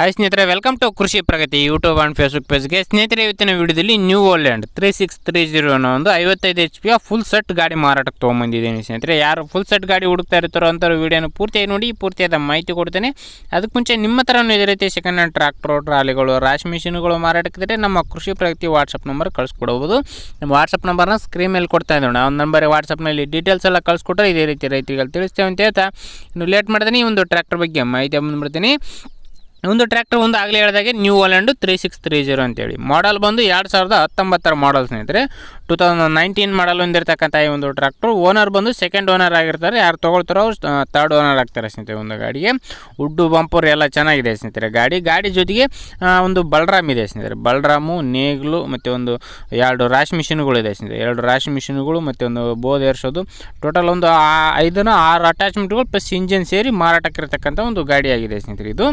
Hi ಸ್ನೇಹಿತರೆ welcome to Krishi Pragati YouTube and Facebook ಪೇಜ್ಗೆ ಸ್ನೇಹಿತರೆ, ಇವತ್ತಿನ ವಿಡಿಯೋದಲ್ಲಿ New Holland three six three zero ಅನ್ನೋ ಒಂದು ಐವತ್ತೈದು ಎಚ್ ಪಿಯ ಫುಲ್ ಸೆಟ್ ಗಾಡಿ ಮಾರಾಟಕ್ಕೆ ತೊಗೊಂಬಂದಿದ್ದೀನಿ ಸ್ನೇಹಿತರೆ. ಯಾರು ಫುಲ್ ಸೆಟ್ ಗಾಡಿ ಹುಡುಕ್ತಾ ಇರ್ತಾರೋ ಅಂಥವ್ರು ವಿಡಿಯೋನ ಪೂರ್ತಿಯಾಗಿ ನೋಡಿ, ಪೂರ್ತಿಯಾದ ಮಾಹಿತಿ ಕೊಡ್ತೇನೆ. ಅದಕ್ಕೆ ಮುಂಚೆ ನಿಮ್ಮ ಹತ್ರನೂ ಇದೇ ರೀತಿ ಸೆಕೆಂಡ್ ಹ್ಯಾಂಡ್ ಟ್ರಾಕ್ಟರ್ ಟ್ರಾಲಿಗಳು ರಾಶಿ ಮಿಷಿನ್ಗಳು ಮಾರಾಟಕ್ಕಿದ್ರೆ ನಮ್ಮ ಕೃಷಿ ಪ್ರಗತಿ ವಾಟ್ಸಪ್ ನಂಬರ್ ಕಳಿಸ್ಕೊಡ್ಬೋದು. ನಮ್ಮ ವಾಟ್ಸಪ್ ನಂಬರ್ನ ಸ್ಕ್ರೀನ್ ಮೇಲೆ ಕೊಡ್ತಾ ಇದ್ದೋಣ ಒಂದು ನಂಬರ್ ವಾಟ್ಸಪ್ನಲ್ಲಿ ಡೀಟೇಲ್ಸ್ ಎಲ್ಲ ಕಳಿಸ್ಕೊಟ್ರೆ ಇದೇ ರೀತಿ ರೈತರಿಗೆ ತಿಳಿಸ್ತೇವೆ ಅಂತ ಹೇಳ್ತಾ ಇನ್ನು ಲೇಟ್ ಮಾಡ್ತೀನಿ ಈ ಒಂದು ಟ್ರ್ಯಾಕ್ಟರ್ ಬಗ್ಗೆ ಮಾಹಿತಿ ಬಂದ್ಬಿಡ್ತೀನಿ ಒಂದು ಟ್ರ್ಯಾಕ್ಟರ್, ಒಂದು ಆಗಲೇ ಹೇಳಿದಾಗೆ New Holland three six three zero ಅಂತೇಳಿ. ಮಾಡಲ್ ಬಂದು ಎರಡು ಸಾವಿರದ ಹತ್ತೊಂಬತ್ತರ ಮಾಡಲ್ ಸ್ನೇಹಿತರೆ. ಟೂ ತೌಸಂಡ್ ನೈನ್ಟೀನ್ ಮಾಡಲ್ ಹೊಂದಿರತಕ್ಕಂಥ ಈ ಒಂದು ಟ್ರ್ಯಾಕ್ಟರ್ ಓನರ್ ಬಂದು ಸೆಕೆಂಡ್ ಓನರ್ ಆಗಿರ್ತಾರೆ. ಯಾರು ತೊಗೊಳ್ತಾರೋ ಅವ್ರು ತರ್ಡ್ ಓನರ್ ಆಗ್ತಾರೆ ಸ್ನೇಹಿತರೆ ಒಂದು ಗಾಡಿಗೆ. ಉಡ್ಡು ಬಂಪರ್ ಎಲ್ಲ ಚೆನ್ನಾಗಿದೆ ಸ್ನೇಹಿತರೆ ಗಾಡಿ. ಗಾಡಿ ಜೊತೆಗೆ ಒಂದು ಬಲರಾಮ್ ಇದೆ ಸ್ನೇಹಿತರೆ. ಬಲರಾಮು ನೇಗ್ಲು ಮತ್ತು ಒಂದು ಎರಡು ರಾಶಿ ಮಿಷಿನ್ಗಳು ಇದೆ ಸ್ನೇಹಿತರೆ. ಎರಡು ರಾಶಿ ಮಿಷಿನ್ಗಳು ಮತ್ತು ಒಂದು ಬೋದ್ ಏರ್ಸೋದು. ಟೋಟಲ್ ಒಂದು ಐದನ್ನು ಐದನ ಆರು ಅಟ್ಯಾಚ್ಮೆಂಟ್ಗಳು ಪ್ಲಸ್ ಇಂಜಿನ್ ಸೇರಿ ಮಾರಾಟಕ್ಕಿರ್ತಕ್ಕಂಥ ಒಂದು ಗಾಡಿಯಾಗಿದೆ ಸ್ನೇಹಿತರೆ ಇದು.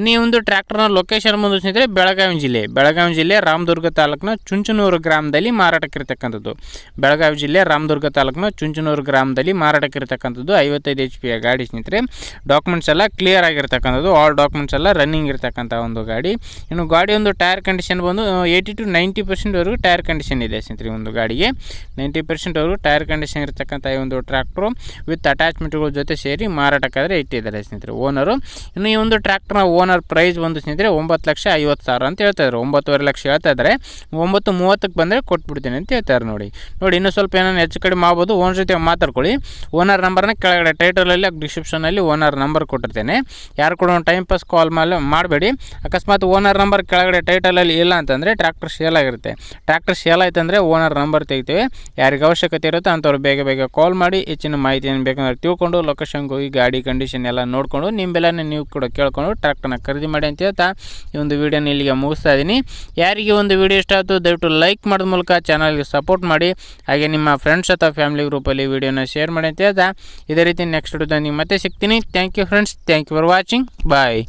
ಇನ್ನು ಒಂದು ಟ್ರ್ಯಾಕ್ಟರ್ನ ಲೊಕೇಶನ್ ಬಂದು ಸ್ನೇಹಿತರೆ, ಬೆಳಗಾವಿ ಜಿಲ್ಲೆ. ಬೆಳಗಾವಿ ಜಿಲ್ಲೆ ರಾಮದುರ್ಗ ತಾಲೂಕಿನ ಚುಂಚನೂರು ಗ್ರಾಮದಲ್ಲಿ ಮಾರಾಟಕ್ಕಿರ್ತಕ್ಕಂಥದ್ದು. ಬೆಳಗಾವಿ ಜಿಲ್ಲೆ ರಾಮದುರ್ಗ ತಾಲೂಕಿನ ಚುಂಚನೂರು ಗ್ರಾಮದಲ್ಲಿ ಮಾರಾಟಕ್ಕಿರ್ತಕ್ಕಂಥದ್ದು ಐವತ್ತೈದು ಎಚ್ ಯ ಗಾಡಿ ಸ್ನೇಹಿತರೆ. ಡಾಕ್ಯುಮೆಂಟ್ಸ್ ಎಲ್ಲ ಕ್ಲಿಯರ್ ಆಗಿರ್ತಕ್ಕಂಥದ್ದು. ಆಲ್ ಡಾಕ್ಯುಮೆಂಟ್ಸ್ ಎಲ್ಲ ರನ್ನಿಂಗ್ ಇರ್ತಕ್ಕಂಥ ಒಂದು ಗಾಡಿ. ಇನ್ನು ಗಾಡಿ ಒಂದು ಟೈರ್ ಕಂಡೀಷನ್ ಬಂದು ಏಯ್ಟಿ ಟು ನೈಂಟಿ ಪರ್ಸೆಂಟ್ವರೆಗೂ ಟೈರ್ ಕಂಡೀಷನ್ ಇದೆ ಸ್ನೇಹಿತರೆ ಒಂದು ಗಾಡಿಗೆ. ನೈಂಟಿ ಪರ್ಸೆಂಟ್ವರೆಗೂ ಟೈರ್ ಕಂಡೀಷನ್ ಇರ್ತಕ್ಕಂಥ ಈ ಒಂದು ಟ್ರ್ಯಾಕ್ಟ್ರು ವಿತ್ ಅಟ್ಯಾಚ್ಮೆಂಟ್ಗಳ ಜೊತೆ ಸೇರಿ ಮಾರಾಟಕ್ಕಾದರೆ ಇಟ್ಟಿದ್ದಾರೆ ಸ್ನೇಹಿತರೆ ಓನರು ಇನ್ನು ಈ ಒಂದು ಟ್ರ್ಯಾಕ್ಟರ್ನ ಓನರ್ ಪ್ರೈಸ್ ಒಂದು ಸ್ನೇಹಿತರೆ ಒಂಬತ್ತು ಲಕ್ಷ ಐವತ್ತು ಸಾವಿರ ಅಂತ ಹೇಳ್ತಾ ಇದ್ದಾರೆ ಒಂಬತ್ತುವರೆ ಲಕ್ಷ ಹೇಳ್ತಾ ಇದ್ದಾರೆ. ಒಂಬತ್ತು ಮೂವತ್ತಕ್ಕೆ ಬಂದರೆ ಕೊಟ್ಬಿಡ್ತೀನಿ ಅಂತ ಹೇಳ್ತಾರೆ ನೋಡಿ. ನೋಡಿ, ಇನ್ನೂ ಸ್ವಲ್ಪ ಏನಾದ್ರು ಹೆಚ್ಚು ಕಡಿಮೆ ಆಗ್ಬೋದು. ಓನರ್ ಜೊತೆ ಮಾತಾಡ್ಕೊಳ್ಳಿ. ಓನರ್ ನಂಬರ್ನ ಕೆಳಗಡೆ ಟೈಟಲಲ್ಲಿ ಡಿಸ್ಕ್ರಿಪ್ಷನಲ್ಲಿ ಓನರ್ ನಂಬರ್ ಕೊಟ್ಟಿರ್ತೇನೆ. ಯಾರು ಕೂಡ ಟೈಮ್ ಪಾಸ್ ಕಾಲ್ ಮೇಲೆ ಮಾಡಬೇಡಿ. ಅಕಸ್ಮಾತ್ ಓನರ್ ನಂಬರ್ ಕೆಳಗಡೆ ಟೈಟಲಲ್ಲಿ ಇಲ್ಲ ಅಂತಂದರೆ ಟ್ರ್ಯಾಕ್ಟರ್ ಸೇಲ್ ಆಗಿರುತ್ತೆ. ಟ್ರ್ಯಾಕ್ಟರ್ ಸೇಲ್ ಆಯ್ತಂದರೆ ಓನರ್ ನಂಬರ್ ತೆಗಿತೇವೆ. ಯಾರಿಗೆ ಅವಶ್ಯಕತೆ ಇರುತ್ತೋ ಅಂಥವ್ರು ಬೇಗ ಬೇಗ ಕಾಲ್ ಮಾಡಿ, ಹೆಚ್ಚಿನ ಮಾಹಿತಿಯನ್ನು ಬೇಕಂದ್ರೆ ತಿಳ್ಕೊಂಡು ಲೊಕೇಶನ್ಗೆ ಹೋಗಿ ಗಾಡಿ ಕಂಡೀಷನ್ ಎಲ್ಲ ನೋಡಿಕೊಂಡು ನಿಮ್ಮ ಬೆಲೆನ ನೀವು ಕೂಡ ಕೇಳ್ಕೊಂಡು ಟ್ರ್ಯಾಕ್ಟರ್ನ ಖರೀದಿ ಮಾಡಿ ಅಂತ ಹೇಳ್ತಾ ಈ ಒಂದು ವಿಡಿಯೋನ ಇಲ್ಲಿಗೆ ಮುಗಿಸ್ತಾ ಇದ್ದೀನಿ ಯಾರಿಗೆ ಒಂದು ವಿಡಿಯೋ ಇಷ್ಟ ಆಯಿತು, ದಯವಿಟ್ಟು ಲೈಕ್ ಮಾಡೋದ ಮೂಲಕ ಚಾನಲ್ಗೆ ಸಪೋರ್ಟ್ ಮಾಡಿ. ಹಾಗೆ ನಿಮ್ಮ ಫ್ರೆಂಡ್ಸ್ ಅಥವಾ ಫ್ಯಾಮಿಲಿ ಗ್ರೂಪಲ್ಲಿ ವಿಡಿಯೋನ ಶೇರ್ ಮಾಡಿ ಅಂತ ಹೇಳ್ತಾ. ಇದೇ ರೀತಿ ನೆಕ್ಸ್ಟ್ ವಿಡಿಯೋದಲ್ಲಿ ಮತ್ತೆ ಸಿಗ್ತೀನಿ. Thank you friends thank you for watching bye